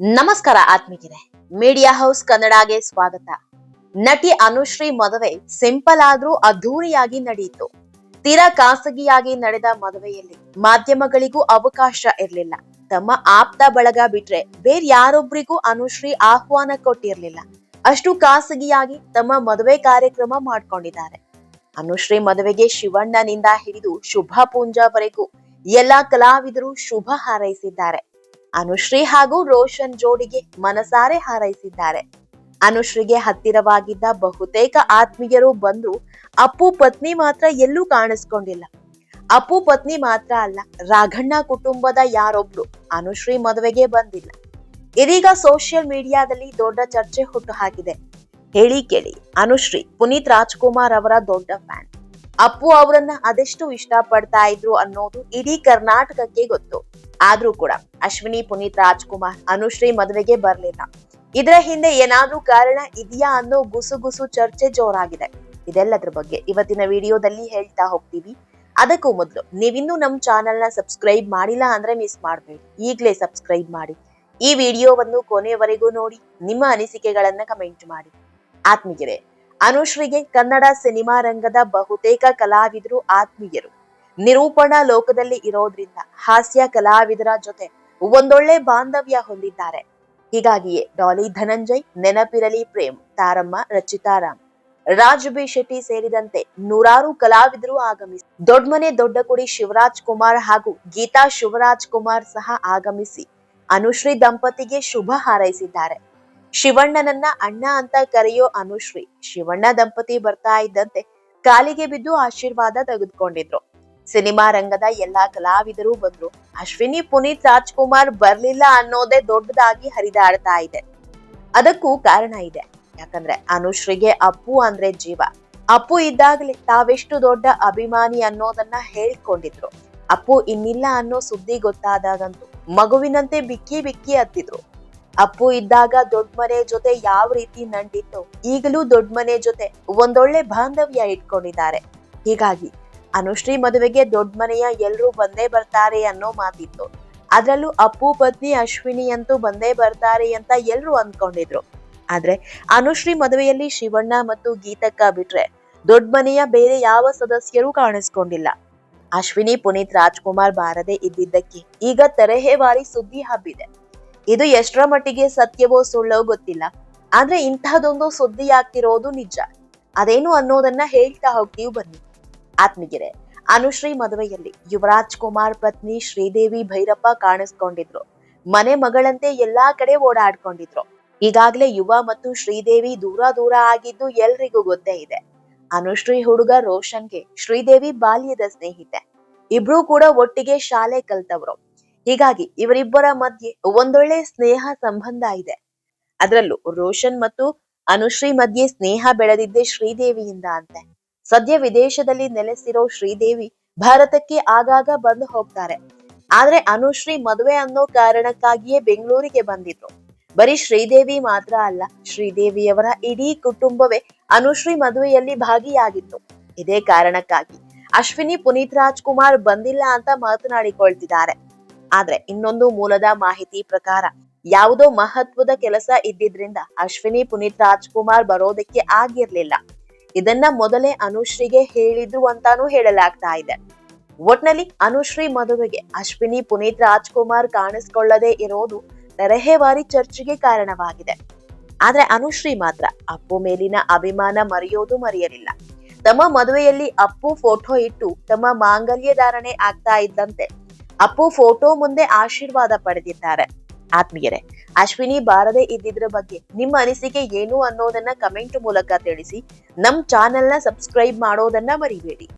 ನಮಸ್ಕಾರ ಆತ್ಮೀಯರೇ media house ಕನ್ನಡಗೆ ಸ್ವಾಗತ. ನಟಿ ಅನುಶ್ರೀ ಮದುವೆ ಸಿಂಪಲ್ ಆದ್ರೂ ಅದ್ಧೂರಿಯಾಗಿ ನಡೆಯಿತು. ತೀರಾ ಖಾಸಗಿಯಾಗಿ ನಡೆದ ಮದುವೆಯಲ್ಲಿ ಮಾಧ್ಯಮಗಳಿಗೂ ಅವಕಾಶ ಇರಲಿಲ್ಲ. ತಮ್ಮ ಆಪ್ತ ಬಳಗ ಬಿಟ್ರೆ ಬೇರೆ ಯಾರೊಬ್ರಿಗೂ ಅನುಶ್ರೀ ಆಹ್ವಾನ ಕೊಟ್ಟಿರ್ಲಿಲ್ಲ. ಅಷ್ಟು ಖಾಸಗಿಯಾಗಿ ತಮ್ಮ ಮದುವೆ ಕಾರ್ಯಕ್ರಮ ಮಾಡ್ಕೊಂಡಿದ್ದಾರೆ. ಅನುಶ್ರೀ ಮದುವೆಗೆ ಶಿವಣ್ಣನಿಂದ ಹಿಡಿದು ಶುಭ ಪೂಂಜಾವರೆಗೂ ಎಲ್ಲಾ ಕಲಾವಿದರು ಶುಭ ಹಾರೈಸಿದ್ದಾರೆ. ಅನುಶ್ರೀ ಹಾಗೂ ರೋಷನ್ ಜೋಡಿಗೆ ಮನಸಾರೆ ಹಾರೈಸಿದ್ದಾರೆ. ಅನುಶ್ರೀಗೆ ಹತ್ತಿರವಾಗಿದ್ದ ಬಹುತೇಕ ಆತ್ಮೀಯರು ಬಂದ್ರು ಅಪ್ಪು ಪತ್ನಿ ಮಾತ್ರ ಎಲ್ಲೂ ಕಾಣಿಸ್ಕೊಂಡಿಲ್ಲ. ಅಪ್ಪು ಪತ್ನಿ ಮಾತ್ರ ಅಲ್ಲ, ರಾಘಣ್ಣ ಕುಟುಂಬದ ಯಾರೊಬ್ರು ಅನುಶ್ರೀ ಮದುವೆಗೆ ಬಂದಿಲ್ಲ. ಇದೀಗ ಸೋಷಿಯಲ್ ಮೀಡಿಯಾದಲ್ಲಿ ದೊಡ್ಡ ಚರ್ಚೆ ಹುಟ್ಟು ಹಾಕಿದೆ. ಹೇಳಿ ಕೇಳಿ, ಅನುಶ್ರೀ, ಪುನೀತ್ ರಾಜ್ಕುಮಾರ್ ಅವರ ದೊಡ್ಡ ಫ್ಯಾನ್. ಅಪ್ಪು ಅವರನ್ನ ಅದೆಷ್ಟು ಇಷ್ಟ ಪಡ್ತಾ ಇದ್ರು ಅನ್ನೋದು ಇಡೀ ಕರ್ನಾಟಕಕ್ಕೆ ಗೊತ್ತು. ಆದ್ರೂ ಕೂಡ ಅಶ್ವಿನಿ, ಪುನೀತ್, ರಾಜ್ಕುಮಾರ್, ಅನುಶ್ರೀ ಮದುವೆಗೆ ಬರ್ಲಿಲ್ಲ. ಇದರ ಹಿಂದೆ ಏನಾದ್ರೂ ಕಾರಣ ಇದೆಯಾ ಅನ್ನೋ ಗುಸುಗುಸು ಚರ್ಚೆ ಜೋರಾಗಿದೆ. ಇದೆಲ್ಲದ್ರ ಬಗ್ಗೆ ಇವತ್ತಿನ ವಿಡಿಯೋದಲ್ಲಿ ಹೇಳ್ತಾ ಹೋಗ್ತೀವಿ. ಅದಕ್ಕೂ ಮೊದಲು ನೀವಿನ್ನೂ ನಮ್ಮ ಚಾನೆಲ್ನ ಸಬ್ಸ್ಕ್ರೈಬ್ ಮಾಡಿಲ್ಲ ಅಂದ್ರೆ ಮಿಸ್ ಮಾಡಬೇಡಿ. ಈಗಲೇ ಸಬ್ಸ್ಕ್ರೈಬ್ ಮಾಡಿ. ಈ ವಿಡಿಯೋವನ್ನು ಕೊನೆಯವರೆಗೂ ನೋಡಿ, ನಿಮ್ಮ ಅನಿಸಿಕೆಗಳನ್ನ ಕಮೆಂಟ್ ಮಾಡಿ. ಆತ್ಮೀಯರೇ ಅನುಶ್ರೀಗೆ ಕನ್ನಡ ಸಿನಿಮಾ ರಂಗದ ಬಹುತೇಕ ಕಲಾವಿದರು ಆತ್ಮೀಯರು. ನಿರೂಪಣಾ ಲೋಕದಲ್ಲಿ ಇರೋದ್ರಿಂದ ಹಾಸ್ಯ ಕಲಾವಿದರ ಜೊತೆ ಒಂದೊಳ್ಳೆ ಬಾಂಧವ್ಯ ಹೊಂದಿದ್ದಾರೆ. ಹೀಗಾಗಿಯೇ ಡಾಲಿ ಧನಂಜಯ್, ನೆನಪಿರಲಿ ಪ್ರೇಮ್, ತಾರಮ್ಮ ರಚಿತಾರಾಮ್ ರಾಜ್ ಬಿ ಶೆಟ್ಟಿ ಸೇರಿದಂತೆ ನೂರಾರು ಕಲಾವಿದರು ಆಗಮಿಸಿ, ದೊಡ್ಮನೆ ದೊಡ್ಡ ಕುಡಿ ಶಿವರಾಜ್ ಕುಮಾರ್ ಹಾಗೂ ಗೀತಾ ಶಿವರಾಜ್ ಕುಮಾರ್ ಸಹ ಆಗಮಿಸಿ, ಅನುಶ್ರೀ ದಂಪತಿಗೆ ಶುಭ ಹಾರೈಸಿದ್ದಾರೆ. ಶಿವಣ್ಣನನ್ನ ಅಣ್ಣ ಅಂತ ಕರೆಯೋ ಅನುಶ್ರೀ ಶಿವಣ್ಣ ದಂಪತಿ ಬರ್ತಾ ಇದ್ದಂತೆ ಕಾಲಿಗೆ ಬಿದ್ದು ಆಶೀರ್ವಾದ ತೆಗೆದುಕೊಂಡಿದ್ರು. ಸಿನಿಮಾ ರಂಗದ ಎಲ್ಲಾ ಕಲಾವಿದರು ಬಂದ್ರು. ಅಶ್ವಿನಿ, ಪುನೀತ್, ರಾಜ್ಕುಮಾರ್ ಬರ್ಲಿಲ್ಲ ಅನ್ನೋದೇ ದೊಡ್ಡದಾಗಿ ಹರಿದಾಡ್ತಾ ಇದೆ. ಅದಕ್ಕೂ ಕಾರಣ ಇದೆ. ಯಾಕಂದ್ರೆ ಅನುಶ್ರೀಗೆ ಅಪ್ಪು ಅಂದ್ರೆ ಜೀವ. ಅಪ್ಪು ಇದ್ದಾಗಲೇ ತಾವೆಷ್ಟು ದೊಡ್ಡ ಅಭಿಮಾನಿ ಅನ್ನೋದನ್ನ ಹೇಳ್ಕೊಂಡಿದ್ರು. ಅಪ್ಪು ಇನ್ನಿಲ್ಲ ಅನ್ನೋ ಸುದ್ದಿ ಗೊತ್ತಾದಾಗಂತೂ ಮಗುವಿನಂತೆ ಬಿಕ್ಕಿ ಬಿಕ್ಕಿ ಹತ್ತಿದ್ರು. ಅಪ್ಪು ಇದ್ದಾಗ ದೊಡ್ಡ ಮನೆ ಜೊತೆ ಯಾವ ರೀತಿ ನಂಟಿತ್ತು ಈಗಲೂ ದೊಡ್ಡ ಮನೆ ಜೊತೆ ಒಂದೊಳ್ಳೆ ಬಾಂಧವ್ಯ ಇಟ್ಕೊಂಡಿದ್ದಾರೆ. ಹೀಗಾಗಿ ಅನುಶ್ರೀ ಮದುವೆಗೆ ದೊಡ್ಡ ಮನೆಯ ಎಲ್ಲರೂ ಬಂದೇ ಬರ್ತಾರೆ ಅನ್ನೋ ಮಾತಿತ್ತು. ಅದರಲ್ಲೂ ಅಪ್ಪು, ಪತ್ನಿ, ಅಶ್ವಿನಿ ಅಂತೂ ಬಂದೇ ಬರ್ತಾರೆ ಅಂತ ಎಲ್ರು ಅಂದ್ಕೊಂಡಿದ್ರು. ಆದ್ರೆ ಅನುಶ್ರೀ ಮದುವೆಯಲ್ಲಿ ಶಿವಣ್ಣ ಮತ್ತು ಗೀತಕ್ಕ ಬಿಟ್ರೆ ದೊಡ್ಡ ಮನೆಯ ಬೇರೆ ಯಾವ ಸದಸ್ಯರು ಕಾಣಿಸ್ಕೊಂಡಿಲ್ಲ. ಅಶ್ವಿನಿ, ಪುನೀತ್, ರಾಜ್ಕುಮಾರ್ ಬಾರದೆ ಇದ್ದಿದ್ದಕ್ಕೆ ಈಗ ತರಹೇವಾರಿ ಸುದ್ದಿ ಹಬ್ಬಿದೆ. ಇದು ಎಷ್ಟರ ಮಟ್ಟಿಗೆ ಸತ್ಯವೋ ಸುಳ್ಳೋ ಗೊತ್ತಿಲ್ಲ. ಆದ್ರೆ ಇಂತಹದೊಂದು ಸುದ್ದಿ ಆಗ್ತಿರೋದು ನಿಜ. ಅದೇನು ಅನ್ನೋದನ್ನ ಹೇಳ್ತಾ ಹೋಗ್ತೀವಿ ಬನ್ನಿ. ಆತ್ಮಗಿರೆ ಅನುಶ್ರೀ ಮದುವೆಯಲ್ಲಿ ಯುವರಾಜ್ ಕುಮಾರ್ ಪತ್ನಿ ಶ್ರೀದೇವಿ ಭೈರಪ್ಪ ಕಾಣಿಸ್ಕೊಂಡಿದ್ರು. ಮನೆ ಮಗಳಂತೆ ಎಲ್ಲಾ ಕಡೆ ಓಡಾಡ್ಕೊಂಡಿದ್ರು. ಈಗಾಗಲೇ ಯುವ ಮತ್ತು ಶ್ರೀದೇವಿ ದೂರ ದೂರ ಆಗಿದ್ದು ಎಲ್ರಿಗೂ ಗೊತ್ತೇ ಇದೆ. ಅನುಶ್ರೀ ಹುಡುಗ ರೋಷನ್ಗೆ ಶ್ರೀದೇವಿ ಬಾಲ್ಯದ ಸ್ನೇಹಿತೆ. ಇಬ್ರು ಕೂಡ ಒಟ್ಟಿಗೆ ಶಾಲೆ ಕಲ್ತವ್ರು. ಹೀಗಾಗಿ ಇವರಿಬ್ಬರ ಮಧ್ಯೆ ಒಂದೊಳ್ಳೆ ಸ್ನೇಹ ಸಂಬಂಧ ಇದೆ. ಅದರಲ್ಲೂ ರೋಷನ್ ಮತ್ತು ಅನುಶ್ರೀ ಮಧ್ಯೆ ಸ್ನೇಹ ಬೆಳೆದಿದ್ದೇ ಶ್ರೀದೇವಿಯಿಂದ ಅಂತೆ. ಸದ್ಯ ವಿದೇಶದಲ್ಲಿ ನೆಲೆಸಿರೋ ಶ್ರೀದೇವಿ ಭಾರತಕ್ಕೆ ಆಗಾಗ ಬಂದು ಹೋಗ್ತಾರೆ. ಆದ್ರೆ ಅನುಶ್ರೀ ಮದುವೆ ಅನ್ನೋ ಕಾರಣಕ್ಕಾಗಿಯೇ ಬೆಂಗಳೂರಿಗೆ ಬಂದಿದ್ರು. ಬರೀ ಶ್ರೀದೇವಿ ಮಾತ್ರ ಅಲ್ಲ, ಶ್ರೀದೇವಿಯವರ ಇಡೀ ಕುಟುಂಬವೇ ಅನುಶ್ರೀ ಮದುವೆಯಲ್ಲಿ ಭಾಗಿಯಾಗಿತ್ತು. ಇದೇ ಕಾರಣಕ್ಕಾಗಿ ಅಶ್ವಿನಿ ಪುನೀತ್ ರಾಜ್ಕುಮಾರ್ ಬಂದಿಲ್ಲ ಅಂತ ಮಾತನಾಡಿಕೊಳ್ತಿದ್ದಾರೆ. ಆದ್ರೆ ಇನ್ನೊಂದು ಮೂಲದ ಮಾಹಿತಿ ಪ್ರಕಾರ ಯಾವುದೋ ಮಹತ್ವದ ಕೆಲಸ ಇದ್ದಿದ್ರಿಂದ ಅಶ್ವಿನಿ ಪುನೀತ್ ರಾಜ್ಕುಮಾರ್ ಬರೋದಕ್ಕೆ ಆಗಿರ್ಲಿಲ್ಲ. ಇದನ್ನ ಮೊದಲೇ ಅನುಶ್ರೀಗೆ ಹೇಳಿದ್ರು ಅಂತಾನೂ ಹೇಳಲಾಗ್ತಾ ಇದೆ. ಒಟ್ನಲ್ಲಿ ಅನುಶ್ರೀ ಮದುವೆಗೆ ಅಶ್ವಿನಿ ಪುನೀತ್ ರಾಜ್ಕುಮಾರ್ ಕಾಣಿಸ್ಕೊಳ್ಳದೆ ಇರೋದು ತರಹೇವಾರಿ ಚರ್ಚೆಗೆ ಕಾರಣವಾಗಿದೆ. ಆದ್ರೆ ಅನುಶ್ರೀ ಮಾತ್ರ ಅಪ್ಪು ಮೇಲಿನ ಅಭಿಮಾನ ಮರೆಯೋದು ಮರೆಯಲಿಲ್ಲ. ತಮ್ಮ ಮದುವೆಯಲ್ಲಿ ಅಪ್ಪು ಫೋಟೋ ಇಟ್ಟು ತಮ್ಮ ಮಾಂಗಲ್ಯ ಧಾರಣೆ ಆಗ್ತಾ ಇದ್ದಂತೆ ಅಪ್ಪು ಫೋಟೋ ಮುಂದೆ ಆಶೀರ್ವಾದ ಪಡೆದಿದ್ದಾರೆ. ಆತ್ಮೀಯರೇ, ಅಶ್ವಿನಿ ಬಾರದೆ ಇದ್ದಿದ್ರ ಬಗ್ಗೆ ನಿಮ್ಮ ಅನಿಸಿಕೆ ಏನು ಅನ್ನೋದನ್ನ ಕಮೆಂಟ್ ಮೂಲಕ ತಿಳಿಸಿ. ನಮ್ ಚಾನೆಲ್ನ ಸಬ್ಸ್ಕ್ರೈಬ್ ಮಾಡೋದನ್ನ ಮರಿಬೇಡಿ.